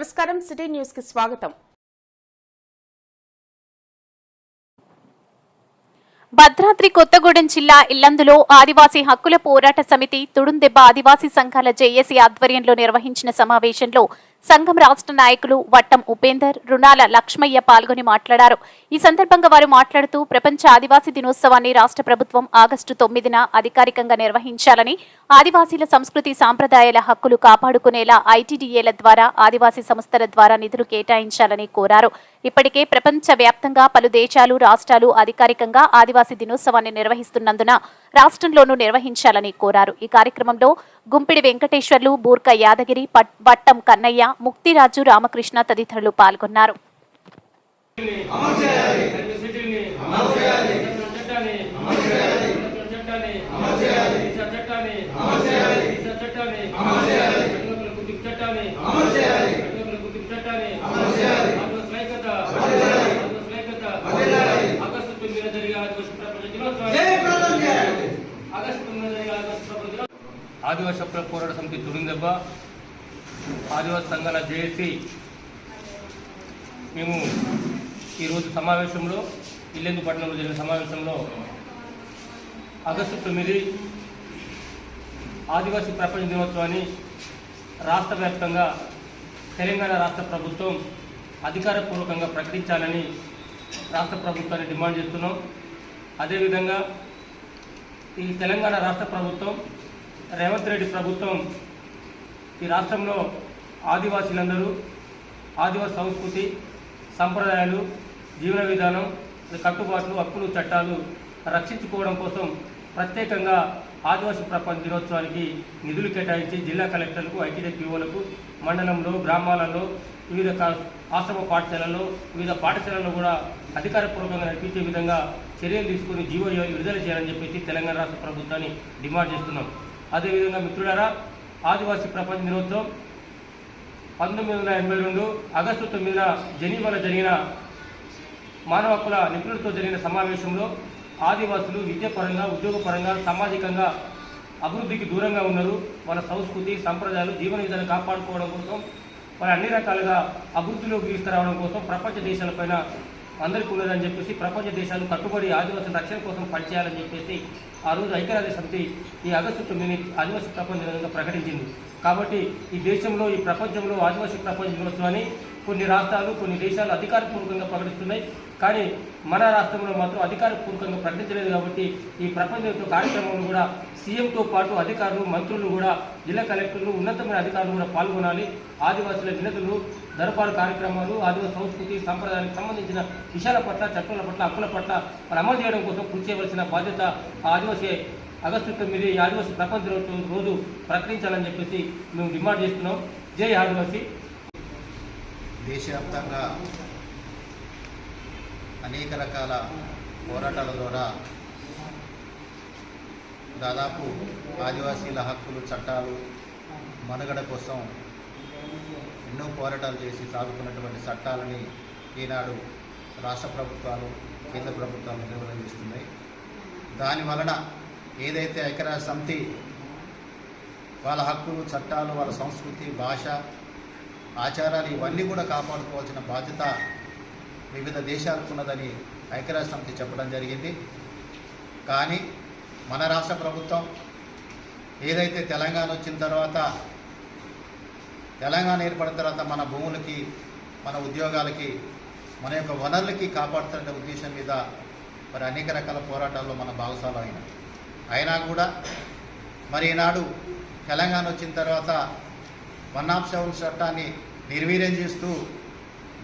నమస్కారం సిటీ న్యూస్కి స్వాగతం. భద్రాద్రి కొత్తగూడెం జిల్లా ఇల్లందులో ఆదివాసీ హక్కుల పోరాట సమితి తుడుందెబ్బ ఆదివాసీ సంఘాల జేఏసీ ఆధ్వర్యంలో నిర్వహించిన సమావేశంలో సంఘం రాష్ట్ర నాయకులు వట్టం ఉపేందర్ రుణాల లక్ష్మయ్య పాల్గొని మాట్లాడారు. ఈ సందర్భంగా వారు మాట్లాడుతూ ప్రపంచ ఆదివాసీ దినోత్సవాన్ని రాష్ట్ర ప్రభుత్వం ఆగస్టు తొమ్మిదిన అధికారికంగా నిర్వహించాలని ఆదివాసీల సంస్కృతి సాంప్రదాయాల హక్కులు కాపాడుకునేలా ఐటీడీఏల ద్వారా ఆదివాసీ సంస్థల ద్వారా నిధులు కేటాయించాలని కోరారు. ఇప్పటికే ప్రపంచ వ్యాప్తంగా పలు దేశాలు రాష్ట్రాలు అధికారికంగా ఆదివాసీ దినోత్సవాన్ని నిర్వహిస్తున్నందున రాష్ట్రంలోనూ నిర్వహించాలని కోరారు. ఈ కార్యక్రమంలో గుంపిడి వెంకటేశ్వర్లు బూర్క యాదగిరి పట్- కన్నయ్య ముక్తిరాజు రామకృష్ణ తదితరులు పాల్గొన్నారు. అమలు చేయాలి చట్టాన్ని అమలు చేయాలి చట్టాన్ని అమలు చేయాలి చట్టాన్ని అమలు చేయాలి చట్టాన్ని అమలు చేయాలి గుర్తింపు చట్టాన్ని అమలు చేయాలి గుర్తింపు చట్టాన్ని అమలు చేయాలి లైకత లైకత ఆగస్టు తొమ్మిదిన జరిగే ఆదివాసీ ప్రపంచ దినోత్సవాన్ని ఆగస్టు తొమ్మిదిన జరిగే ఆదివాసీ ప్రపంచ దినోత్సవం ఆదివాసీ హక్కుల పోరాట సమితి తుడిందెబ్బ ఆదివాసీ సంఘాల జేఏసీ మేము ఈరోజు సమావేశంలో ఇల్లెందుపట్నంలో జరిగిన సమావేశంలో ఆగస్టు తొమ్మిది ఆదివాసీ ప్రపంచ దినోత్సవాన్ని రాష్ట్ర వ్యాప్తంగా తెలంగాణ రాష్ట్ర ప్రభుత్వం అధికారపూర్వకంగా ప్రకటించాలని రాష్ట్ర ప్రభుత్వాన్ని డిమాండ్ చేస్తున్నాం. అదేవిధంగా ఈ తెలంగాణ రాష్ట్ర ప్రభుత్వం రేవంత్ రెడ్డి ప్రభుత్వం ఈ రాష్ట్రంలో ఆదివాసీలందరూ ఆదివాసీ సంస్కృతి సంప్రదాయాలు జీవన విధానం కట్టుబాట్లు హక్కులు చట్టాలు రక్షించుకోవడం కోసం ప్రత్యేకంగా ఆదివాసీ ప్రపంచ దినోత్సవానికి నిధులు కేటాయించి జిల్లా కలెక్టర్లకు ఐటీడీ పీఓలకు మండలంలో గ్రామాలలో వివిధ ఆశ్రమ పాఠశాలల్లో వివిధ పాఠశాలల్లో కూడా అధికారపూర్వకంగా నడిపించే విధంగా చర్యలు తీసుకుని జీవో విడుదల చేయాలని చెప్పేసి తెలంగాణ రాష్ట్ర ప్రభుత్వాన్ని డిమాండ్ చేస్తున్నాం. అదేవిధంగా మిత్రులారా ఆదివాసీ ప్రపంచ దినోత్సవం పంతొమ్మిది వందల ఎనభై రెండు ఆగస్టు తొమ్మిదిన జెనీవాలో జరిగిన మానవ హక్కుల నిపుణులతో జరిగిన సమావేశంలో ఆదివాసులు విద్యాపరంగా ఉద్యోగపరంగా సామాజికంగా అభివృద్ధికి దూరంగా ఉన్నారు. వాళ్ళ సంస్కృతి సంప్రదాయాలు జీవన విధానం కాపాడుకోవడం కోసం వాళ్ళ అన్ని రకాలుగా అభివృద్ధిలోకి తీసుకురావడం కోసం ప్రపంచ దేశాలపైన అందరికీ ఉన్నదని చెప్పేసి ప్రపంచ దేశాలు కట్టుబడి ఆదివాసుల రక్షణ కోసం పనిచేయాలని చెప్పేసి ఆ రోజు ఐక్యరాజ్య సమితి ఈ ఆగస్టు తొమ్మిదిని ఆదివాసీ ప్రపంచ దినంగా ప్రకటించింది. కాబట్టి ఈ దేశంలో ఈ ప్రపంచంలో ఆదివాసీ ప్రపంచ దినోత్సవాన్ని కొన్ని రాష్ట్రాలు కొన్ని దేశాలు అధికారపూర్వకంగా ప్రకటిస్తున్నాయి. కానీ మన రాష్ట్రంలో మాత్రం అధికారపూర్వకంగా ప్రకటించలేదు కాబట్టి ఈ ప్రపంచ కార్యక్రమంలో కూడా సీఎంతో పాటు అధికారులు మంత్రులు కూడా జిల్లా కలెక్టర్లు ఉన్నతమైన అధికారులు కూడా పాల్గొనాలి. ఆదివాసుల వినతులు దరబారు కార్యక్రమాలు ఆదివాసీ సంస్కృతి సంప్రదాయానికి సంబంధించిన విషయాల పట్ల చట్టాల పట్ల హక్కుల పట్ల మరి అమలు చేయడం కోసం కృషి చేయవలసిన బాధ్యత ఆ ఆదివాసీ ఆగస్టు తొమ్మిది ఆదివాసీ ప్రపంచ రోజు రోజు ప్రకటించాలని చెప్పేసి మేము డిమాండ్ చేస్తున్నాం. జై ఆదివాసీ. దేశవ్యాప్తంగా అనేక రకాల పోరాటాల ద్వారా దాదాపు ఆదివాసీల హక్కులు చట్టాలు మనుగడ కోసం ఎన్నో పోరాటాలు చేసి సాగుతున్నటువంటి చట్టాలని ఈనాడు రాష్ట్ర ప్రభుత్వాలు కేంద్ర ప్రభుత్వాలు నిర్వహిస్తున్నాయి దాని వలన ఏదైతే ఐక్యరాజ్య సమితి వాళ్ళ హక్కులు చట్టాలు వాళ్ళ సంస్కృతి భాష ఆచారాలు ఇవన్నీ కూడా కాపాడుకోవాల్సిన బాధ్యత వివిధ దేశాలకు ఉన్నదని ఐక్యరాజ్య సమితి చెప్పడం జరిగింది. కానీ మన రాష్ట్ర ప్రభుత్వం ఏదైతే తెలంగాణ వచ్చిన తర్వాత తెలంగాణ ఏర్పడిన తర్వాత మన భూములకి మన ఉద్యోగాలకి మన యొక్క వనరులకి కాపాడుతున్న ఉద్దేశం మీద మరి అనేక రకాల పోరాటాల్లో మన భాగస్వాలు అయినా అయినా కూడా మరి ఈనాడు తెలంగాణ వచ్చిన తర్వాత వన్ ఆఫ్ సెవెన్ చట్టాన్ని నిర్వీర్యం చేస్తూ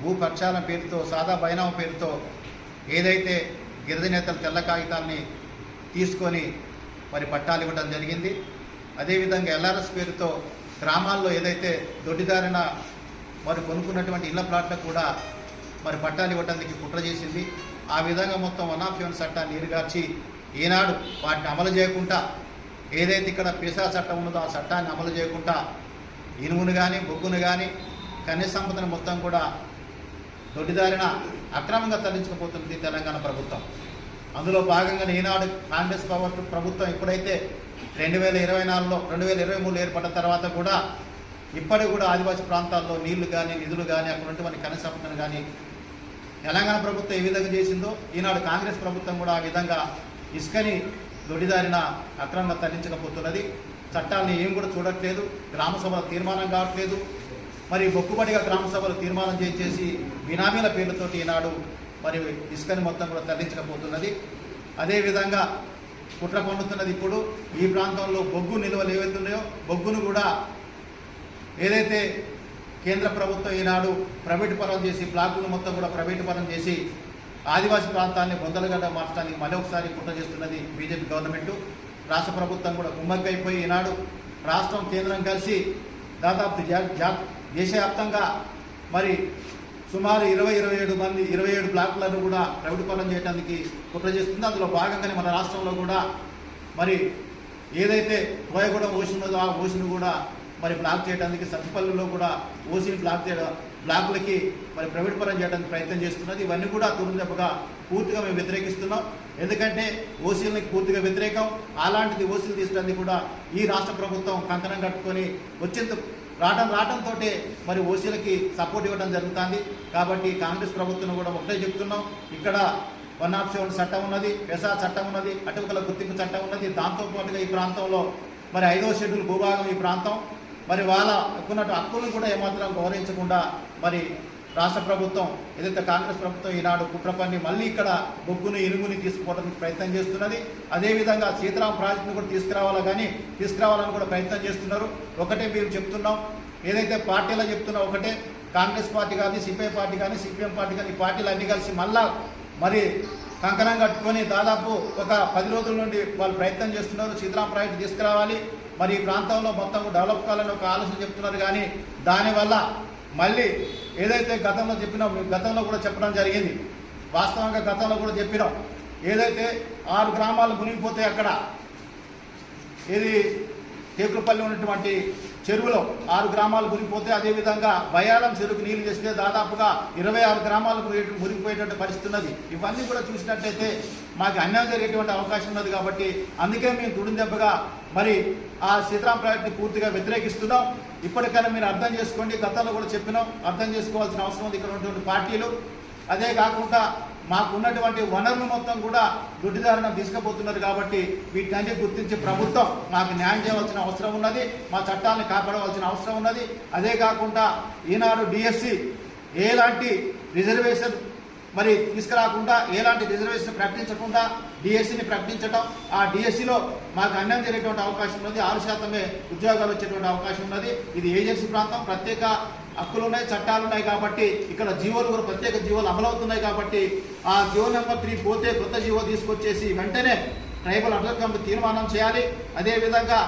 భూ ప్రక్షాళన పేరుతో సాదా బైనామ పేరుతో ఏదైతే గిరిజనేతలు తెల్ల కాగితాన్ని తీసుకొని మరి పట్టాలు ఇవ్వడం జరిగింది. అదేవిధంగా ఎల్ఆర్ఎస్ పేరుతో గ్రామాల్లో ఏదైతే దొడ్డిదారిన మరి కొనుక్కున్నటువంటి ఇళ్ళ ప్లాట్లకు కూడా మరి పట్టాలు ఇవ్వడానికి కుట్ర చేసింది. ఆ విధంగా మొత్తం వన్ ఆఫ్ యూన్ చట్టాన్ని నీరుగార్చి ఈనాడు వాటిని అమలు చేయకుండా ఏదైతే ఇక్కడ పిసా చట్టం ఉన్నదో ఆ చట్టాన్ని అమలు చేయకుండా ఇనుమును కానీ బొగ్గును కానీ కన్య సంపదను మొత్తం కూడా దొడ్డిదారిన అక్రమంగా తరలించకపోతుంది తెలంగాణ ప్రభుత్వం. అందులో భాగంగా ఈనాడు కాంగ్రెస్ పవర్ ప్రభుత్వం ఎప్పుడైతే రెండు వేల ఇరవై నాలుగులో రెండు వేల ఇరవై మూడులో ఏర్పడిన తర్వాత కూడా ఇప్పటికి కూడా ఆదివాసీ ప్రాంతాల్లో నీళ్ళు కానీ నిధులు కానీ అక్కడ ఉన్నటువంటి కనీస కానీ తెలంగాణ ప్రభుత్వం ఏ విధంగా చేసిందో ఈనాడు కాంగ్రెస్ ప్రభుత్వం కూడా ఆ విధంగా ఇసుకని దొడిదారిన అక్రమంగా తరలించకపోతున్నది. చట్టాలని ఏం కూడా చూడట్లేదు. గ్రామ సభల తీర్మానం కావట్లేదు. మరి మొక్కుబడిగా గ్రామ సభలు తీర్మానం చేసేసి బినామీల పేర్లతోటి ఈనాడు మరి ఇసుకని మొత్తం కూడా తరలించకపోతున్నది. అదేవిధంగా కుట్ర పండుతున్నది ఇప్పుడు ఈ ప్రాంతంలో బొగ్గు నిల్వలు ఏవైతున్నాయో బొగ్గును కూడా ఏదైతే కేంద్ర ప్రభుత్వం ఈనాడు ప్రైవేటు పరం చేసి బ్లాకులు మొత్తం కూడా ప్రైవేటు పరం చేసి ఆదివాసీ ప్రాంతాన్ని బొందలుగడ్డ మార్చడానికి మళ్ళీ ఒకసారి కుట్ర చేస్తున్నది బీజేపీ గవర్నమెంట్. రాష్ట్ర ప్రభుత్వం కూడా గుమ్మక్కైపోయి ఈనాడు రాష్ట్రం కేంద్రం కలిసి దాదాపు జా- జా- దేశవ్యాప్తంగా మరి సుమారు ఇరవై ఇరవై ఏడు మంది ఇరవై ఏడు బ్లాక్లను కూడా ప్రైవేటు పరం చేయడానికి కుట్ర చేస్తుంది. అందులో భాగంగానే మన రాష్ట్రంలో కూడా మరి ఏదైతే కోయగూడెం ఓషన్ ఉన్నదో ఆ ఓషన్ కూడా మరి బ్లాక్ చేయడానికి సత్తిపల్లిలో కూడా ఓసీని బ్లాక్ చేయడం బ్లాకులకి మరి ప్రైవేట్ పరం చేయడానికి ప్రయత్నం చేస్తున్నది. ఇవన్నీ కూడా తురుదెబ్బగా పూర్తిగా మేము వ్యతిరేకిస్తున్నాం. ఎందుకంటే ఓసీలకి పూర్తిగా వ్యతిరేకం అలాంటిది ఓసీలు తీసడానికి కూడా ఈ రాష్ట్ర ప్రభుత్వం కంకణం కట్టుకొని వచ్చేంత రావడం రావడంతో మరి ఓసీలకి సపోర్ట్ ఇవ్వడం జరుగుతుంది. కాబట్టి కాంగ్రెస్ ప్రభుత్వం కూడా ఒకటే చెప్తున్నాం. ఇక్కడ వన్ ఆఫ్ సెవెన్ చట్టం ఉన్నది వెసా చట్టం ఉన్నది అటుకుల గుర్తింపు చట్టం ఉన్నది. దాంతో పాటుగా ఈ ప్రాంతంలో మరి ఐదో షెడ్యూల్ భూభాగం ఈ ప్రాంతం. మరి వాళ్ళ ఉన్నట్టు హక్కులను కూడా ఏమాత్రం గౌరవించకుండా మరి రాష్ట్ర ప్రభుత్వం ఏదైతే కాంగ్రెస్ ప్రభుత్వం ఈనాడు కుట్రపల్లి మళ్ళీ ఇక్కడ బొగ్గుని ఇనుగుని తీసుకోవడానికి ప్రయత్నం చేస్తున్నది. అదేవిధంగా సీతారాం ప్రాజెక్టును కూడా తీసుకురావాలా కానీ తీసుకురావాలని కూడా ప్రయత్నం చేస్తున్నారు. ఒకటే మేము చెప్తున్నాం. ఏదైతే పార్టీలో చెప్తున్నా ఒకటే. కాంగ్రెస్ పార్టీ కానీ సిపిఐ పార్టీ కానీ సిపిఎం పార్టీ కానీ ఈ పార్టీలు అన్ని కలిసి మళ్ళా మరి కంకణం కట్టుకొని దాదాపు ఒక పది రోజుల నుండి వాళ్ళు ప్రయత్నం చేస్తున్నారు. సీతారాం ప్రాజెక్టు తీసుకురావాలి. మరి ఈ ప్రాంతంలో మొత్తం డెవలప్ కావాలని ఒక ఆలోచన చెప్తున్నారు కానీ దానివల్ల మళ్ళీ ఏదైతే గతంలో చెప్పినాం గతంలో కూడా చెప్పడం జరిగింది. వాస్తవంగా గతంలో కూడా చెప్పినాం. ఏదైతే ఆరు గ్రామాలు మునిగిపోతే అక్కడ ఇది టేకులపల్లి ఉన్నటువంటి చెరువులో ఆరు గ్రామాలు మునిగిపోతే అదేవిధంగా బయాలం చెరువుకు నీళ్ళు చేస్తే దాదాపుగా ఇరవై ఆరు గ్రామాలు మురిగిపోయేటువంటి పరిస్థితి ఉన్నది. ఇవన్నీ కూడా చూసినట్టయితే మాకు అన్యాయం జరిగేటువంటి అవకాశం ఉన్నది కాబట్టి అందుకే మేము తుడిందెబ్బగా మరి ఆ సీతారాం ప్రాజెక్టుని పూర్తిగా వ్యతిరేకిస్తున్నాం. ఇప్పటికైనా మీరు అర్థం చేసుకోండి గతంలో కూడా చెప్పినాం అర్థం చేసుకోవాల్సిన అవసరం ఉంది ఇక్కడ ఉన్నటువంటి పార్టీలు. అదే కాకుండా మాకు ఉన్నటువంటి వనరులు మొత్తం కూడా దొడ్డిదారిన తీసుకుపోతున్నారు కాబట్టి వీటన్ని గుర్తించి ప్రభుత్వం మాకు న్యాయం చేయవలసిన అవసరం ఉన్నది మా చట్టాలను కాపాడవలసిన అవసరం ఉన్నది. అదే కాకుండా ఈనాడు డిఎస్సి ఏలాంటి రిజర్వేషన్ మరి తీసుకురాకుండా ఎలాంటి రిజర్వేషన్ ప్రకటించకుండా డిఎస్సిని ప్రకటించడం ఆ డిఎస్సిలో మాకు అన్యాయం జరిగేటువంటి అవకాశం ఉన్నది ఆరు శాతమే ఉద్యోగాలు వచ్చేటువంటి అవకాశం ఉన్నది. ఇది ఏజెన్సీ ప్రాంతం ప్రత్యేక హక్కులు ఉన్నాయి చట్టాలు ఉన్నాయి కాబట్టి ఇక్కడ జీవోలు కూడా ప్రత్యేక జీవోలు అమలవుతున్నాయి కాబట్టి ఆ జీవో నెంబర్ త్రీ పోతే కొత్త జీవో తీసుకొచ్చేసి వెంటనే ట్రైబల్ అటల్ కమిటీ తీర్మానం చేయాలి. అదేవిధంగా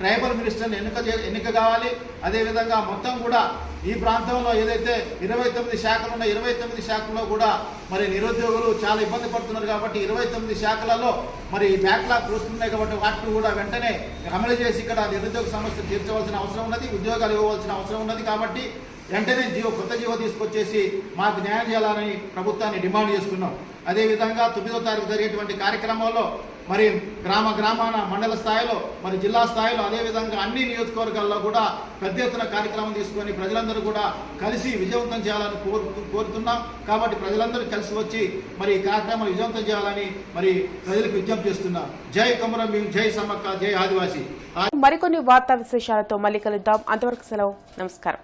ట్రైబల్ మినిస్టర్ని ఎన్నిక ఎన్నిక కావాలి. అదేవిధంగా మొత్తం కూడా ఈ ప్రాంతంలో ఏదైతే ఇరవై తొమ్మిది శాఖలు ఉన్నాయి ఇరవై తొమ్మిది శాఖల్లో కూడా మరి నిరుద్యోగులు చాలా ఇబ్బంది పడుతున్నారు కాబట్టి ఇరవై తొమ్మిది శాఖలలో మరి బ్యాక్లాగ్ చూస్తున్నాయి కాబట్టి వాటిని కూడా వెంటనే అమలు చేసి ఇక్కడ నిరుద్యోగ సమస్య తీర్చవలసిన అవసరం ఉన్నది ఉద్యోగాలు ఇవ్వవలసిన అవసరం ఉన్నది కాబట్టి వెంటనే జీవో కొత్త జీవో తీసుకొచ్చేసి మాకు న్యాయం చేయాలని ప్రభుత్వాన్ని డిమాండ్ చేస్తున్నాం. అదేవిధంగా తొమ్మిదో తారీఖు జరిగేటువంటి కార్యక్రమంలో మరి గ్రామ గ్రామాన మండల స్థాయిలో మరి జిల్లా స్థాయిలో అదేవిధంగా అన్ని నియోజకవర్గాల్లో కూడా పెద్ద ఎత్తున కార్యక్రమం తీసుకొని ప్రజలందరూ కూడా కలిసి విజయవంతం చేయాలని కోరు కోరుతున్నాం. కాబట్టి ప్రజలందరూ కలిసి వచ్చి మరి ఈ కార్యక్రమాలు విజయవంతం చేయాలని మరి ప్రజలకు విజ్ఞప్తి చేస్తున్నాం. జై కమరం భీం జై సమ్మక్క జై ఆదివాసీ. మరికొన్ని వార్తా విశేషాలతో మళ్ళీ కలుద్దాం. అంతవరకు సెలవు. నమస్కారం.